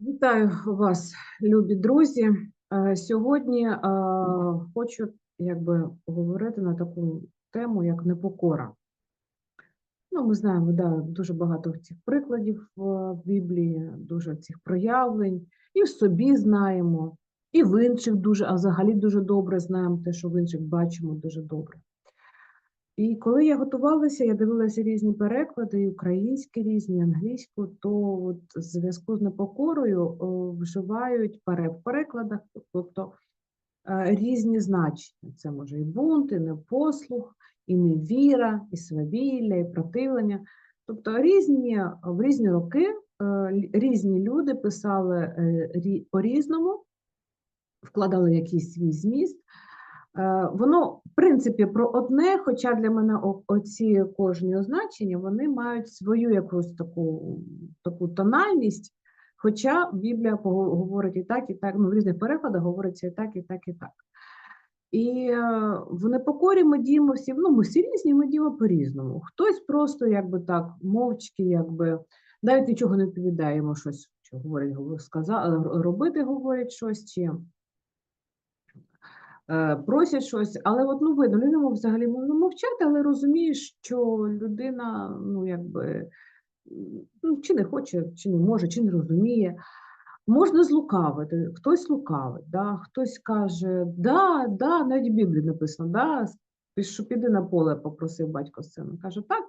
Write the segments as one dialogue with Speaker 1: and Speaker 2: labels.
Speaker 1: Вітаю вас, любі друзі. Е, Сьогодні е, хочу якби говорити на таку тему, як непокора. Ну, ми знаємо, да, дуже багато цих прикладів в Біблії, дуже цих проявлень, і в собі знаємо, і в інших дуже, а взагалі дуже добре знаємо те, що в інших бачимо дуже добре. І коли я готувалася, я дивилася різні переклади, і українські різні, англійську, то от в зв'язку з непокорою о, вживають пере- в перекладах, тобто е, різні значення. Це може і бунт, і непослух, і невіра, і свавілля, і противлення. Тобто різні, в різні роки е, різні люди писали е, рі- по-різному, вкладали якийсь свій зміст. Е, Воно, в принципі, про одне, хоча для мене оці кожні означення вони мають свою якусь таку, таку тональність, хоча Біблія говорить і так, і так, ну, в різних перекладах говориться і так, і так, і так. І е, в непокорі ми діємо всі, ну, ми всі різні, ми діємо по-різному. Хтось просто якби так мовчки, якби навіть нічого не відповідає йому щось, що говорить, говор- сказа, робити говорять щось, чи просять щось, але от ну видно, людина взагалі може мовчати, але розумієш, що людина, ну якби ну, чи не хоче, чи не може, чи не розуміє. Можна злукавити, хтось лукавить, да? хтось каже, да, да, навіть в Біблії написано, да, пішу, піди на поле, попросив батько сина. Каже, так,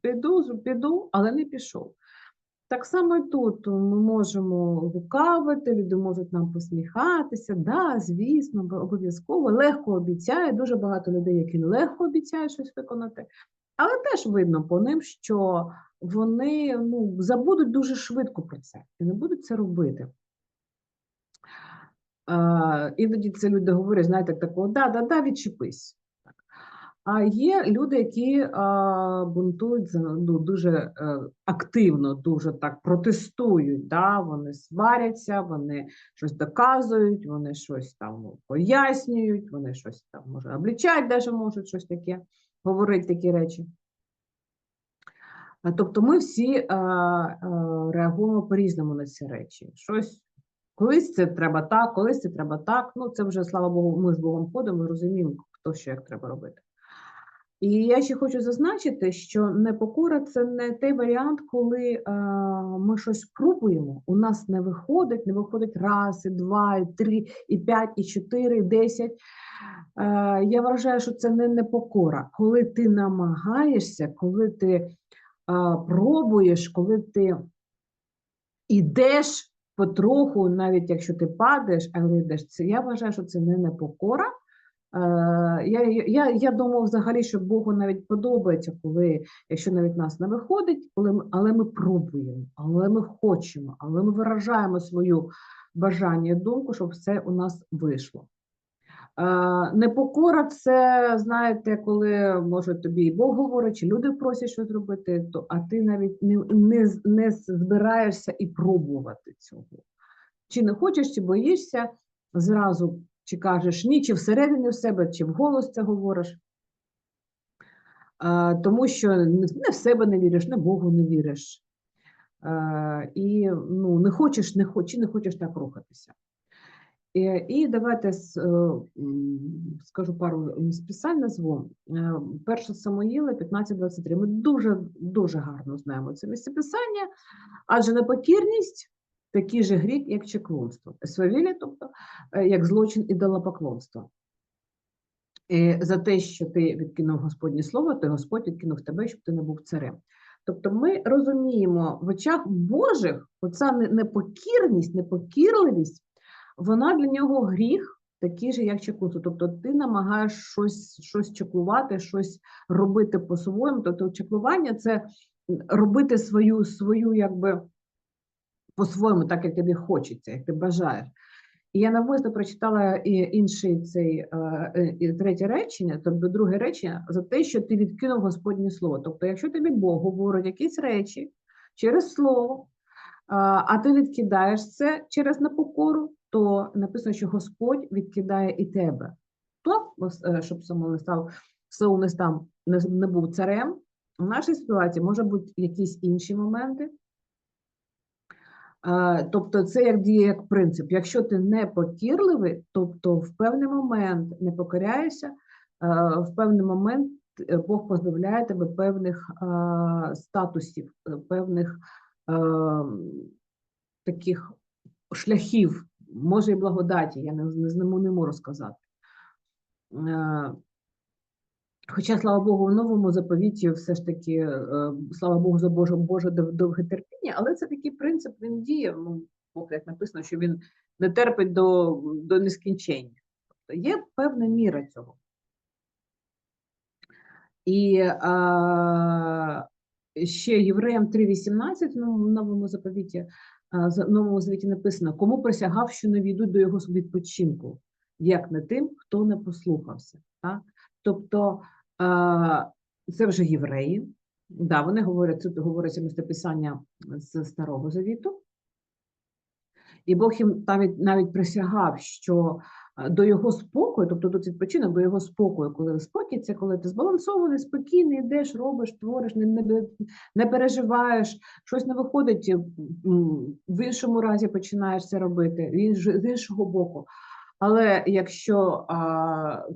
Speaker 1: піду, піду, але не пішов. Так само і тут ми можемо лукавити, люди можуть нам посміхатися. Да, звісно, бо- обов'язково легко обіцяє. Дуже багато людей, які легко обіцяють щось виконати. Але теж видно по ним, що вони ну, забудуть дуже швидко про це і не будуть це робити. А, іноді це люди говорять, знаєте, такого, да, да, да, відчепись. А є люди, які а, бунтують ну, дуже е, активно, дуже так протестують. Да? Вони сваряться, вони щось доказують, вони щось там пояснюють, вони щось там може облічать, навіть можуть щось таке говорити такі речі. Тобто ми всі а, а, реагуємо по-різному на ці речі. Щось колись це треба так, колись це треба так. Ну, це вже, слава Богу, ми з Богом ходимо, ми розуміємо, хто що як треба робити. І я ще хочу зазначити, що непокора це не той варіант, коли е, ми щось пробуємо. У нас не виходить, не виходить раз, і два, і три, і п'ять, і чотири, і десять. Е, я вважаю, що це не непокора. Коли ти намагаєшся, коли ти е, пробуєш, коли ти йдеш потроху, навіть якщо ти падаєш, але йдеш, це я вважаю, що це не непокора. Е, Я, я, я думаю, взагалі, що Богу навіть подобається, коли, якщо навіть нас не виходить, коли ми, але ми пробуємо, але ми хочемо, але ми виражаємо свою бажання і думку, щоб все у нас вийшло. Е, Непокора це, знаєте, коли може тобі і Бог говорить, чи люди просять щось зробити, то, а ти навіть не, не, не збираєшся і пробувати цього. Чи не хочеш, чи боїшся, зразу чи кажеш ні, чи всередині в себе, чи вголос це говориш. Тому що не в себе не віриш, не Богу не віриш. І ну, не хочеш, не хоч, чи не хочеш так рухатися. І, і давайте е, скажу пару місць писань назву. Перше Самоїла 15.23. Ми дуже дуже гарно знаємо це місце писання, адже непокірність такий же гріх, як чеклунство. Свавілля, тобто е, як злочин ідолопоклонства. І за те, що ти відкинув Господнє слово, то Господь відкинув тебе, щоб ти не був царем. Тобто ми розуміємо, в очах Божих оця непокірність, непокірливість, вона для нього гріх, такий же, як чеклунство. Тобто ти намагаєш щось, щось чеклувати, щось робити по-своєму. Тобто чеклування це робити свою, свою якби по-своєму, так як тобі хочеться, як ти бажаєш. І я навмисно прочитала інший цей е, е, третє речення, тобто друге речення, за те, що ти відкинув Господнє слово. Тобто, якщо тобі Бог говорить якісь речі через слово, а, а ти відкидаєш це через непокору, то написано, що Господь відкидає і тебе. То, е, щоб Саул не став Саул не став не, був царем, в нашій ситуації може бути якісь інші моменти. Е, Тобто, це як діє як принцип. Якщо ти не покірливий, тобто в певний момент не покоряєшся, е, в певний момент е, Бог позбавляє тебе певних е, статусів, е, певних е, таких шляхів, може і благодаті, я не, знаю, не можу сказати. Хоча, слава Богу, в новому заповіті все ж таки, е, слава Богу, за Боже, Боже довге терпіння, але це такий принцип, він діє. Ну, Бог як написано, що він не терпить до, до нескінчення. Тобто є певна міра цього. І а, ще Євреям 3.18 ну, в новому заповіті, в новому завіті написано, кому присягав, що не війдуть до його відпочинку, як не тим, хто не послухався. Так? Тобто це вже євреї. Да, вони говорять, тут говориться містописання з Старого Завіту. І Бог їм навіть, навіть присягав, що е, до його спокою, тобто тут відпочинок, до його спокою, коли спокій, це коли ти збалансований, спокійний, йдеш, робиш, твориш, не, не, не переживаєш, щось не виходить, в іншому разі починаєш це робити, з іншого боку. Але якщо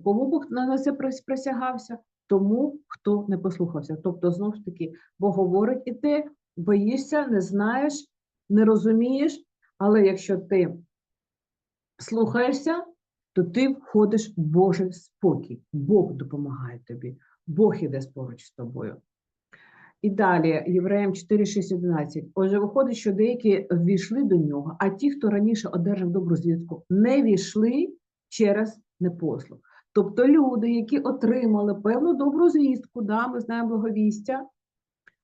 Speaker 1: Бог на це присягався, тому хто не послухався. Тобто, знову ж таки, Бог говорить, і ти боїшся, не знаєш, не розумієш, але якщо ти слухаєшся, то ти входиш в Божий спокій. Бог допомагає тобі, Бог іде поруч з тобою. І далі, Євреям 4, 6, 11. Отже, виходить, що деякі ввійшли до нього, а ті, хто раніше одержав добру звістку, не війшли через непослух. Тобто люди, які отримали певну добру звістку, да, ми знаємо благовістя,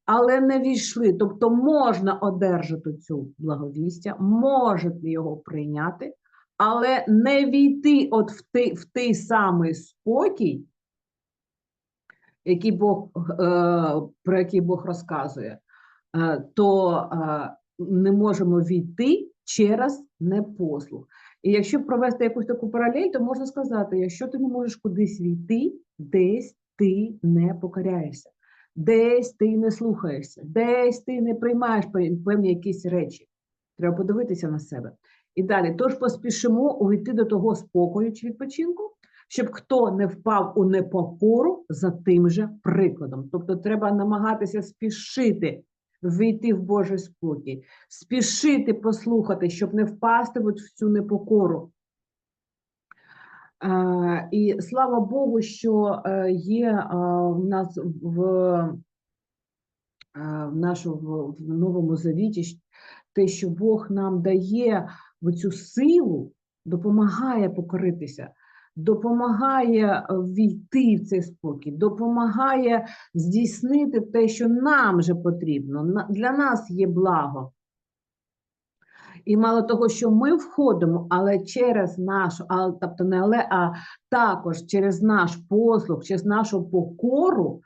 Speaker 1: але не війшли. Тобто можна одержати цю благовістя, можете його прийняти, але не війти от в той, в той самий спокій, який Бог, е, про який Бог розказує, е, то е, не можемо війти через непослух. І якщо провести якусь таку паралель, то можна сказати, якщо ти не можеш кудись війти, десь ти не покоряєшся, десь ти не слухаєшся, десь ти не приймаєш певні якісь речі. Треба подивитися на себе. І далі, тож поспішимо увійти до того спокою чи відпочинку, щоб хто не впав у непокору за тим же прикладом. Тобто треба намагатися спішити війти в Божий спокій, спішити послухати, щоб не впасти в цю непокору. Е, І слава Богу, що е, є е, в нас в, е, в нашому в новому завіті те, що Бог нам дає цю силу, допомагає покоритися, допомагає е, війти в цей спокій, допомагає здійснити те, що нам же потрібно. Для нас є благо. І мало того, що ми входимо, але через нашу, а, тобто не але, а також через наш послуг, через нашу покору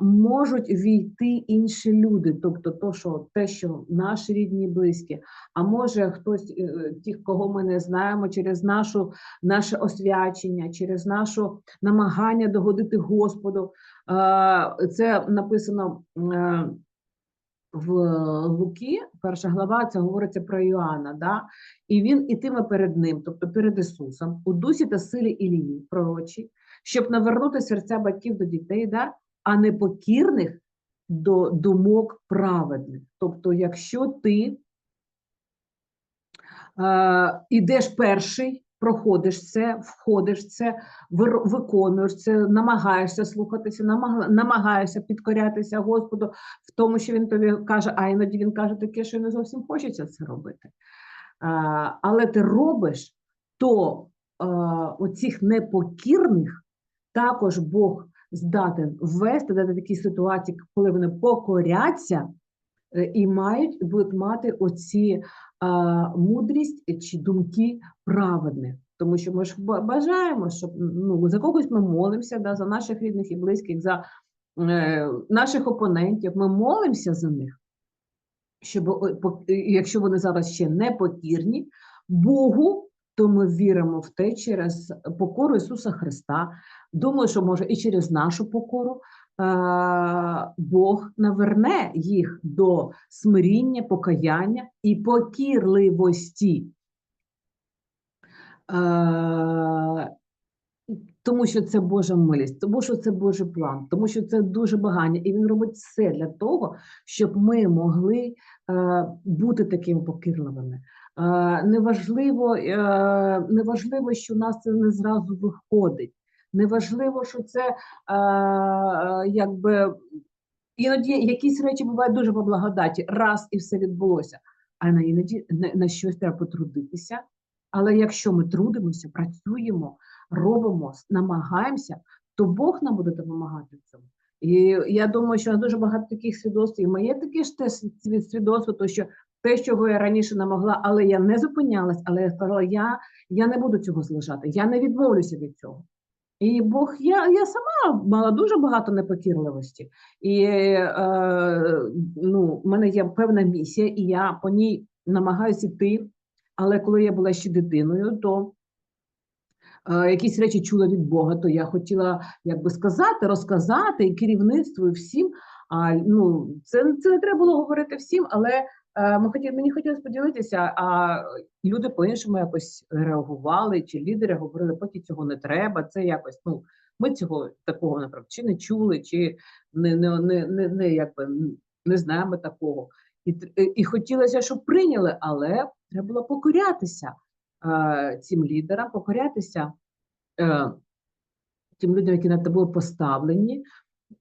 Speaker 1: можуть війти інші люди. Тобто, то, що, те, що наші рідні близькі, а може хтось, е, тих, кого ми не знаємо, через нашу, наше освячення, через нашу намагання догодити Господу. Це написано. е, в Луки, перша глава, це говориться про Іоанна, да? і він ітиме перед ним, тобто перед Ісусом, у дусі та силі Ілії, пророчі, щоб навернути серця батьків до дітей, да? а непокірних до думок праведних. Тобто, якщо ти е, ідеш перший, проходиш це, входиш це, виконуєш це, намагаєшся слухатися, намагаєшся підкорятися Господу в тому, що він тобі каже, а іноді він каже таке, що не зовсім хочеться це робити. А, але ти робиш, то а, оцих непокірних також Бог здатен ввести дати такі ситуації, коли вони покоряться е, і мають будуть мати оці а, мудрість чи думки праведних. Тому що ми ж бажаємо, щоб ну, за когось ми молимося, да, за наших рідних і близьких, за е, наших опонентів, ми молимося за них, щоб якщо вони зараз ще не покірні Богу, то ми віримо в те через покору Ісуса Христа. Думаю, що може і через нашу покору Бог наверне їх до смиріння, покаяння і покірливості. Е, Тому що це Божа милість, тому що це Божий план, тому що це дуже багання, і він робить все для того, щоб ми могли е, бути такими покірливими. Е, неважливо, е, неважливо, що у нас це не зразу виходить. Неважливо, що це е, якби іноді якісь речі бувають дуже по благодаті, раз і все відбулося. А на іноді на щось треба потрудитися. Але якщо ми трудимося, працюємо, робимо, намагаємося, то Бог нам буде допомагати в цьому. І я думаю, що дуже багато таких свідоцтв, і моє таке ж теж свід- свідоцтво, то що те, чого я раніше не могла, але я не зупинялась, але я сказала, я, я не буду цього злежати, я не відмовлюся від цього. І Бог, я, я сама мала дуже багато непокірливості. І е, ну, в мене є певна місія, і я по ній намагаюся йти. Але коли я була ще дитиною, то якісь речі чула від Бога, то я хотіла якби сказати, розказати і керівництву, і всім. А ну це, це не треба було говорити всім, але е, ми хотіли, мені хотілося поділитися, а люди по-іншому якось реагували, чи лідери говорили, поки цього не треба. Це якось ну ми цього такого наприклад, чи не чули, чи не, не, не, не, не якби не знаємо такого. І, і, хотілося, щоб прийняли, але треба було покорятися е, цим лідерам, покорятися е, тим людям, які над тобою поставлені.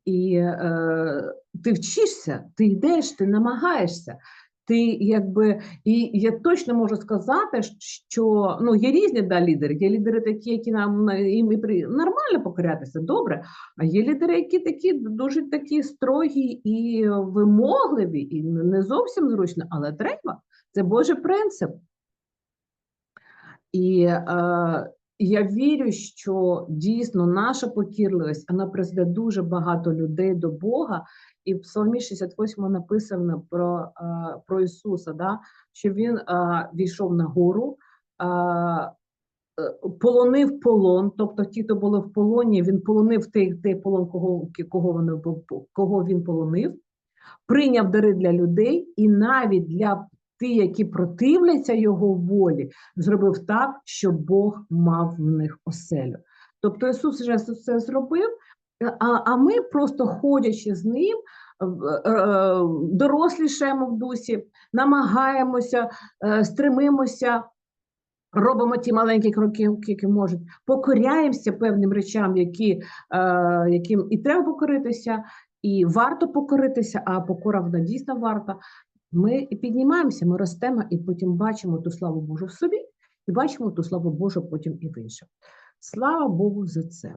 Speaker 1: І е, ти вчишся, ти йдеш, ти намагаєшся. Ти якби, і я точно можу сказати, що ну є різні да, лідери. Є лідери такі, які нам їм і при нормально покорятися, добре. А є лідери, які такі дуже такі строгі і вимогливі, і не зовсім зручно, але треба. Це Божий принцип. І е, я вірю, що дійсно наша покірливість вона призведе дуже багато людей до Бога. І в Псалмі 68 написано про, е, про Ісуса, да? що Він е, війшов на гору, е, е, полонив полон, тобто ті, хто були в полоні, він полонив той, той полон, кого, кого, вони, кого він полонив, прийняв дари для людей і навіть для ті, які противляться його волі, зробив так, щоб Бог мав в них оселю. Тобто Ісус вже це зробив, а, а ми просто ходячи з ним, е, е, дорослішаємо в дусі, намагаємося, е, стремимося. Робимо ті маленькі кроки, які можуть, покоряємося певним речам, які, яким і треба покоритися, і варто покоритися, а покора вона дійсно варта. Ми піднімаємося, ми ростемо, і потім бачимо ту славу Божу в собі, і бачимо ту славу Божу потім і в інших. Слава Богу за це.